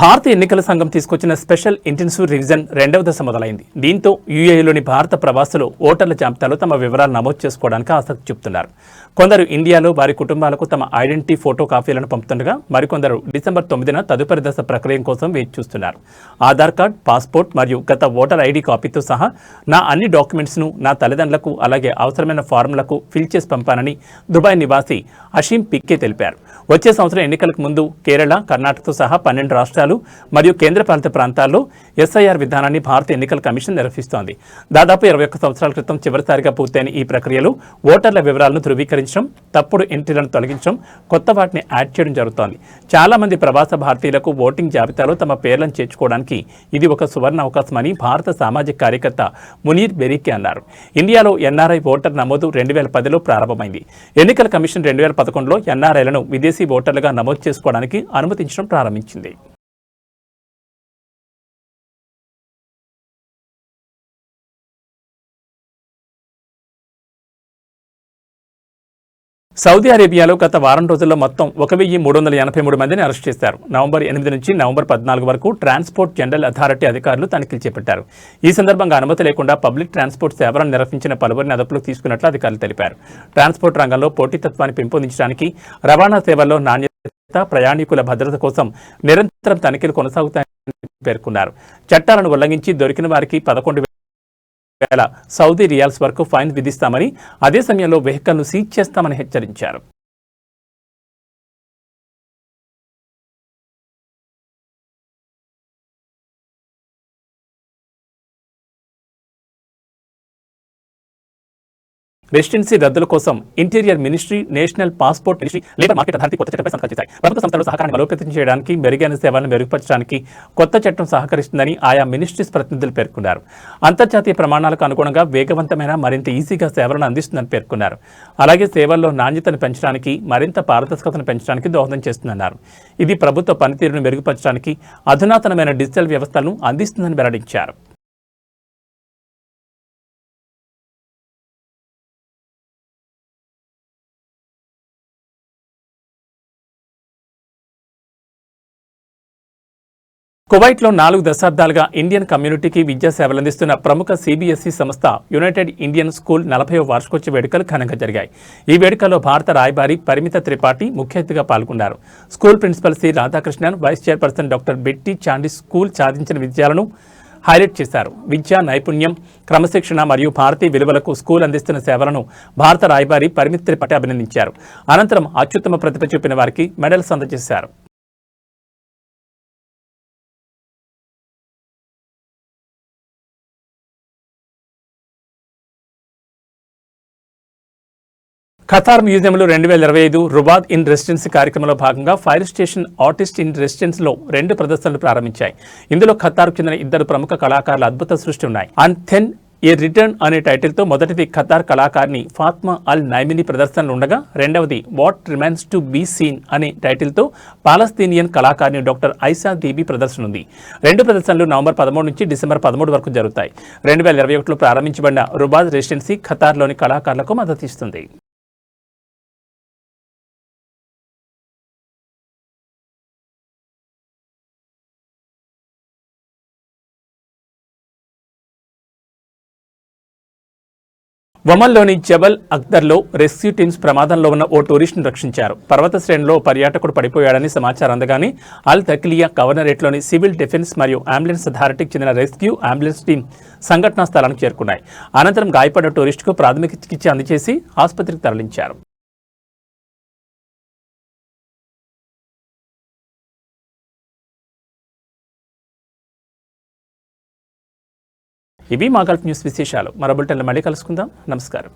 భారత ఎన్నికల సంఘం తీసుకొచ్చిన స్పెషల్ ఇంటెన్సివ్ రివిజన్ రెండవ దశ మొదలైంది. దీంతో యూఏఈలోని భారత ప్రవాసులు ఓటర్ల జాబితాలో తమ వివరాలు నమోదు చేసుకోవడానికి ఆసక్తి చూపుతున్నారు. కొందరు ఇండియాలో వారి కుటుంబాలకు తమ ఐడెంటిటీ ఫోటో కాపీలను పంపుతుండగా మరికొందరు డిసెంబర్ తొమ్మిదిన తదుపరి దశ ప్రక్రియ కోసం వేచి చూస్తున్నారు. ఆధార్ కార్డ్ పాస్పోర్ట్ మరియు గత ఓటర్ ఐడి కాపీతో సహా నా అన్ని డాక్యుమెంట్స్ను నా తల్లిదండ్రులకు అలాగే అవసరమైన ఫారంలకు ఫిల్ చేసి పంపానని దుబాయ్ నివాసి అషీం పిక్కే తెలిపారు. వచ్చే సంవత్సరం ఎన్నికలకు ముందు కేరళ కర్ణాటకతో సహా పన్నెండు రాష్ట్రాలు మరియు కేంద్రపాలిత ప్రాంతాల్లో ఎస్ఐఆర్ విధానాన్ని భారత ఎన్నికల కమిషన్ నిర్వహిస్తోంది. దాదాపు ఇరవై ఒక్క సంవత్సరాల క్రితం చివరిసారిగా పూర్తయిన ఈ ప్రక్రియలో ఓటర్ల వివరాలను ధృవీకరించడం తప్పుడు ఎంట్రీలను తొలగించడం కొత్త వాటిని యాడ్ చేయడం జరుగుతోంది. చాలా మంది ప్రవాస భారతీయులకు ఓటింగ్ జాబితాలో తమ పేర్లను చేర్చుకోవడానికి ఇది ఒక సువర్ణ అవకాశమని భారత సామాజిక కార్యకర్త మునీర్ బెరీకి అన్నారు. ఇండియాలో ఎన్ఆర్ఐ ఓటర్ నమోదు రెండు వేల పదిలో ప్రారంభమైంది. ఎన్నికల కమిషన్ రెండు వేల పదకొండులో ఎన్ఆర్ఐలను విదేశీ ఓటర్లుగా నమోదు చేసుకోవడానికి అనుమతించడం ప్రారంభించింది. సౌదీ అరేబియాలో గత వారం రోజుల్లో మొత్తం ఒక వెయ్యి మూడు వందల ఎనభై మూడు మందిని అరెస్ట్ చేశారు. నవంబర్ ఎనిమిది నుంచి నవంబర్ పద్నాలుగు వరకు ట్రాన్స్పోర్ట్ జనరల్ అథారిటీ అధికారులు తనిఖీలు చేపట్టారు. ఈ సందర్భంగా అనుమతి లేకుండా పబ్లిక్ ట్రాన్స్పోర్ట్ సేవలను నిర్వహించిన పలువురిని అదుపులోకి తీసుకున్నట్లు అధికారులు తెలిపారు. ట్రాన్స్పోర్ట్ రంగంలో పోటీతత్వాన్ని పెంపొందించడానికి రవాణా సేవల్లో నాణ్యత ప్రయాణికుల భద్రత కోసం నిరంతరం తనిఖీలు కొనసాగుతాయని పేర్కొన్నారు. చట్టాలను ఉల్లంఘించి దొరికిన వారికి పదకొండు వేల సౌదీ రియాల్స్ వరకు ఫైన్ విధిస్తామని అదే సమయంలో వెహికల్ను సీజ్ చేస్తామని హెచ్చరించారు. రెసిడెన్సీ రద్దుల కోసం interior ministry national passport ministry labour market authority కొత్త చట్టంపై సంతకాలు చేశాయి. ప్రభుత్వ సంస్థలు సహకారాన్ని బలోపేతం చేయడానికి మెరుగైన సేవలను మెరుగుపరచడానికి కొత్త చట్టం సహకరిస్తుందని ఆయా మినిస్ట్రీస్ ప్రతినిధులు పేర్కొన్నారు. అంతర్జాతీయ ప్రమాణాలకు అనుగుణంగా వేగవంతమైన మరింత ఈజీగా సేవలను అందిస్తుందని పేర్కొన్నారు. అలాగే సేవల్లో నాణ్యతను పెంచడానికి మరింత పారదర్శకతను పెంచడానికి దోహదం చేస్తుందన్నారు. ఇది ప్రభుత్వ పనితీరును మెరుగుపరచడానికి అధునాతనమైన డిజిటల్ వ్యవస్థలను అందిస్తుందని వెల్లడించారు. కువైట్లో నాలుగు దశాబ్దాలుగా ఇండియన్ కమ్యూనిటీకి విద్యా సేవలందిస్తున్న ప్రముఖ సిబిఎస్ఈ సంస్థ యునైటెడ్ ఇండియన్ స్కూల్ నలభై వార్షికోత్సవ వేడుకలు ఘనంగా జరిగాయి. ఈ వేడుకల్లో భారత రాయబారి పరిమిత త్రిపాఠి ముఖ్య అతిథిగా పాల్గొన్నారు. School principal C. Radhakrishnan vice chairperson doctor Betty Chandy school సాధించిన విజయాలను హైలైట్ చేశారు. విద్య నైపుణ్యం క్రమశిక్షణ మరియు భారతీయ విలువలకు స్కూల్ అందిస్తున్న సేవలను భారత రాయబారి పరిమిత త్రిపాఠి అభినందించారు. అనంతరం అత్యుత్తమ ప్రతిభ చూపిన వారికి మెడల్స్ అందజేశారు. ఖతార్ మ్యూజియంలో రెండు వేల ఇరవై ఐదు రుబాద్ ఇన్ రెసిడెన్సీ కార్యక్రమంలో భాగంగా ఫైర్ స్టేషన్ ఆర్టిస్ట్ ఇన్ రెసిడెన్స్లో రెండు ప్రదర్శనలు ప్రారంభించాయి. ఇందులో ఖతార్కు చెందిన ఇద్దరు ప్రముఖ కళాకారుల అద్భుత సృష్టి ఉన్నాయి. అండ్ థెన్ ఏ రిటర్న్ అనే టైటిల్తో మొదటిది ఖతార్ కళాకారిణి ఫాత్మా అల్ నైమిని ప్రదర్శనలు ఉండగా రెండవది what remains to be seen అనే టైటిల్తో పాలస్తీనియన్ కళాకారిణి డాక్టర్ ఐసా దీబీ ప్రదర్శన ఉంది. రెండు ప్రదర్శనలు నవంబర్ పదమూడు నుంచి డిసెంబర్ పదమూడు వరకు జరుగుతాయి. రెండు వేల ఇరవై ఒకటిలో ప్రారంభించబడిన రుబాద్ రెసిడెన్సీ ఖతార్లోని కళాకారులకు మద్దతు ఇస్తుంది. ఒమన్లోని జబల్ అక్దర్లో రెస్క్యూ టీమ్స్ ప్రమాదంలో ఉన్న ఓ టూరిస్ట్ను రక్షించారు. పర్వత శ్రేణిలో పర్యాటకుడు పడిపోయాడని సమాచారం అందగానే అల్ తక్లియా గవర్నరేట్లోని సివిల్ డిఫెన్స్ మరియు అంబులెన్స్ అథారిటీకి చెందిన రెస్క్యూ అంబులెన్స్ టీం సంఘటనా స్థలానికి చేరుకున్నాయి. అనంతరం గాయపడ్డ టూరిస్టుకు ప్రాథమిక చికిత్స అందజేసి ఆసుపత్రికి తరలించారు. ఇవి మా గల్ఫ్ న్యూస్ విశేషాలు. మరో బులెటిన్లో మళ్ళీ కలుసుకుందాం. నమస్కారం.